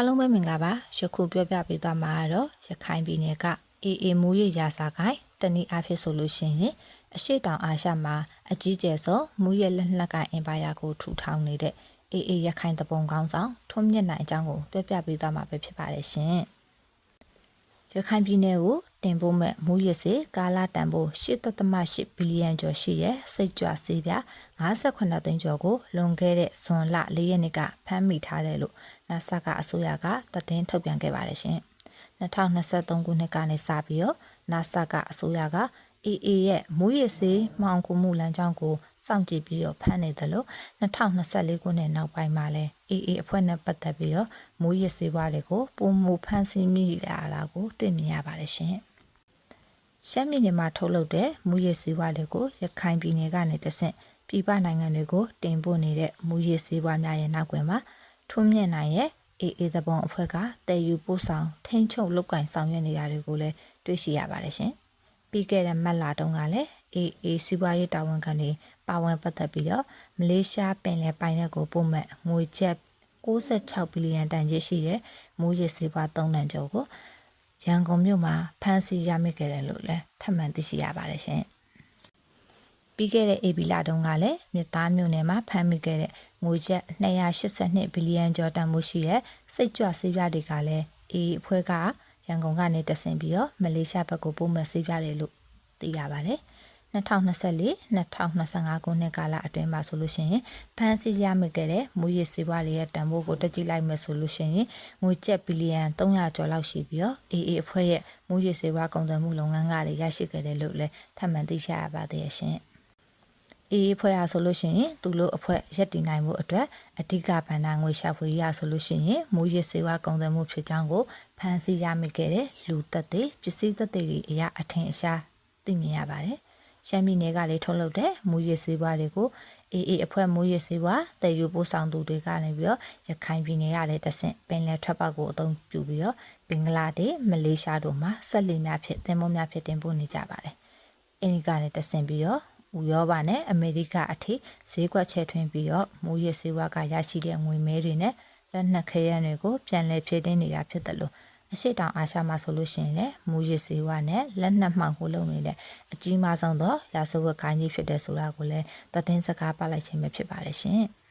အားလုံးပဲမင်္ဂလာပါယခုပြောပြပေးသွားမှာကတော့ရခိုင်ပြည်နယ်ကအေအေမူရရာစာကိုင်းတနည်းအားဖြင့်ဆိုလို့ရှိရင်အရှိတောင်အာရှမှာအကြီးကျယ်ဆုံးမူရလက်နက်ကိုင်အင်ပါယာကိုထူထောင်နေတဲ့အေအေရခိုင်တပုံကောင်းဆောင်ထွန်းမြင့်နိုင်အကြောင်းကိုပြောပြပေးသွားမှာပဲဖြစ်ပါတယ်ရှင်ရခိုင်ပြည်နယ်ကို တင်ပို့မဲ့မူရစေကာလာတန်ဖိုး8.8ဘီလီယံကျော်ရှိတဲ့စိတ်ကြွဆေးပြ58သိန်းကျော်ကိုလွန်ခဲ့တဲ့ဇွန်လ၄ရက်နေ့ကဖမ်းမိထားတယ်လို့ NASA ကအစိုးရကသတင်းထုတ်ပြန်ခဲ့ပါတယ်ရှင်2023ခုနှစ်ကနေစပြီးတော့ NASA ကအစိုးရက AA ရဲ့မူရစေးမှောင်ကူမှုလမ်းကြောင်းကိုစောင့်ကြည့်ပြီးတော့ဖမ်းနေတယ်လို့2024ခုနှစ်နောက်ပိုင်းမှာလဲ AA အဖွဲ့နဲ့ပတ်သက်ပြီးတော့မူရစေးဘွားတွေကိုပုံမူဖမ်းဆီးမိလာတာကိုတွေ့မြင်ရပါတယ်ရှင် ရှမ်းပြည်နယ်မှာထုတ်လုပ်တဲ့မူရစေးဘွားတွေကိုရခိုင်ပြည်နယ်ကနေတဆင့်ပြည်ပနိုင်ငံတွေကိုတင်ပို့နေတဲ့မူရစေးဘွားများရဲ့နောက်ကွယ်မှာထွန်းမြင့်နိုင်ရဲ့အေးအေးသဘုံအဖွဲ့ကတည်ယူပို့ဆောင်ထိန်းချုပ်လုပ်ကင်ဆောင်ရွက်နေတာတွေကိုလည်းတွေ့ရှိရပါတယ်ရှင်။ပြီးခဲ့တဲ့မတ်လတုန်းကလည်းအေးအေးစီးပွားရေးတာဝန်ခံတွေပါဝင်ပတ်သက်ပြီးတော့မလေးရှားပင်လယ်ပိုင်နယ်ကိုပို့မဲ့ငွေကျပ်66ဘီလီယံတန်ကြီးရှိတဲ့မူရစ်စီးပွား3တန်ကျော်ကို ရန်ကုန်မြို့မှာဖမ်းဆီးရမိခဲ့တယ်လို့လည်းထပ်မံသိရှိရပါတယ်ရှင်။ပြီးခဲ့တဲ့ AB လတုန်းကလည်းမြစ်သားမြို့နယ်မှာဖမ်းမိခဲ့တဲ့ငွေကျပ်282ဘီလီယံကျော်တန်မှုရှိတဲ့စိတ်ကြွဆေးပြားတွေကလည်း AA အဖွဲ့ကရန်ကုန်ကနေတဆင်ပြီးတော့မလေးရှားဘက်ကိုပို့မဲ့ဆေးပြားတွေလို့သိရပါတယ် 2024 2025ခုနှစ်ကာလအတွင်းမှာဆိုလို့ရှိရင်ဖမ်းဆီးရမိခဲ့တဲ့မူရစ်စေဝါတွေရဲ့တန်ဖိုးကိုတက်ကြည့်လိုက်မယ်ဆိုလို့ရှိရင်ငွေကျပ်ဘီလီယံ300ကျော်လောက်ရှိပြီးတော့ AA အဖွဲ့ရဲ့မူရစ်စေဝါကုန်သွယ်မှုလုပ်ငန်းကလည်းရရှိခဲ့တယ်လို့လည်းထပ်မံသိရှိရပါသေးရဲ့ရှင်။အေးအဖွဲ့အားဆိုလို့ရှိရင်သူတို့အဖွဲ့ရက်တည်နိုင်မှုအတွက်အဓိကဗန္ဒာငွေရှာဖွေရဆိုလို့ရှိရင်မူရစ်စေဝါကုန်သွယ်မှုဖြစ်ကြောင်းကိုဖန်ဆီးရမိခဲ့တဲ့လူသက်တွေပစ္စည်းသက်တွေအရာအထင်အရှားသိမြင်ရပါတယ်။ ရှမ်းပြည်နယ်ကလည်းထုတ်လုပ်တဲ့မူရစ်စေဝါတွေကိုအေးအေးအဖွဲ့မူရစ်စေဝါတည်ယူပို့ဆောင်သူတွေကနေပြီးတော့ရခိုင်ပြည်နယ်ကလည်းတဆင့်ပင်လယ်ထွက်ပေါက်ကိုအသုံးပြုပြီးတော့ဘင်္ဂလားဒေ့မလေးရှားတို့မှာဆက်လီများဖြစ်တင်မိုးများဖြစ်တင်ပို့နေကြပါတယ်။အင်းဒီကလည်းတဆင့်ပြီးတော့ဥရောပနဲ့အမေရိကအထိဈေးကွက်ချဲထွင်းပြီးတော့မူရစ်စေဝါကရရှိတဲ့ငွေမဲတွေနဲ့လက်နက်ခဲယမ်းတွေကိုပြန်လည်ဖြည့်တင်းနေတာဖြစ်တယ်လို့ အရှိတောင်အာရှမှာဆိုလို့ရှိရင်လည်းမူရစ်စေဝါနဲ့လက်နက်မှောင်ခိုလုပ်နေတဲ့အကြီးမားဆုံးသောရာဇဝတ်ကိုင်းကြီးဖြစ်တဲ့ဆိုတာကိုလည်းသတင်စကားပါလိုက်ခြင်းပဲဖြစ်ပါတယ်ရှင်။